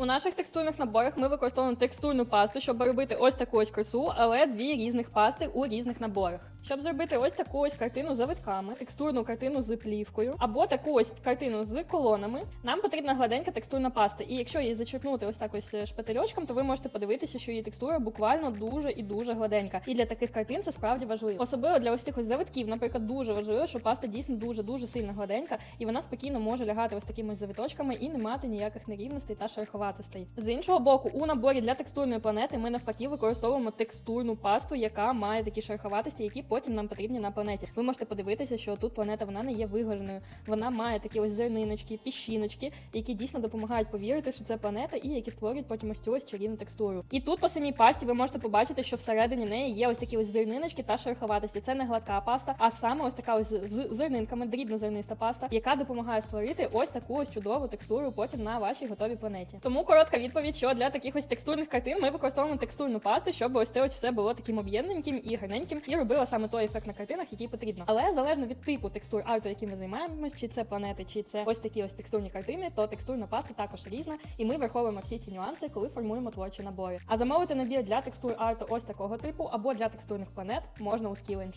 У наших текстурних наборах ми використовуємо текстурну пасту, щоб робити ось таку ось красу, але дві різних пасти у різних наборах. Щоб зробити ось таку ось картину з завитками, текстурну картину з плівкою, або таку ось картину з колонами, нам потрібна гладенька текстурна паста. І якщо її зачерпнути ось так ось шпателючком, то ви можете подивитися, що її текстура буквально дуже і дуже гладенька. І для таких картин це справді важливо. Особливо для ось цих ось завитків, наприклад, дуже важливо, що паста дійсно дуже дуже сильно гладенька, і вона спокійно може лягати ось такими завиточками і не мати ніяких нерівностей та шероховатостей. З іншого боку, у наборі для текстурної планети ми навпаки використовуємо текстурну пасту, яка має такі шероховатості, які потім нам потрібні на планеті. Ви можете подивитися, що тут планета вона не є вигореною. Вона має такі ось зерниночки, піщиночки, які дійсно допомагають повірити, що це планета, і які створюють потім ось цю ось чарівну текстуру. І тут по самій пасті ви можете побачити, що всередині неї є ось такі ось зерниночки та шероховатості. Це не гладка паста, а саме ось така ось з зернинками, дрібнозерниста паста, яка допомагає створити ось таку ось чудову текстуру потім на вашій готовій планеті. Тому коротка відповідь, що для таких ось текстурних картин ми використовуємо текстурну пасту, щоб ось це ось все було таким об'єднаненьким і гарненьким, і робила саме той ефект на картинах, який потрібно. Але залежно від типу текстур арту, яким ми займаємось, чи це планети, чи це ось такі ось текстурні картини, то текстурна паста також різна, і ми враховуємо всі ці нюанси, коли формуємо творчі набори. А замовити набір для текстур арту ось такого типу або для текстурних планет можна у Skillenge.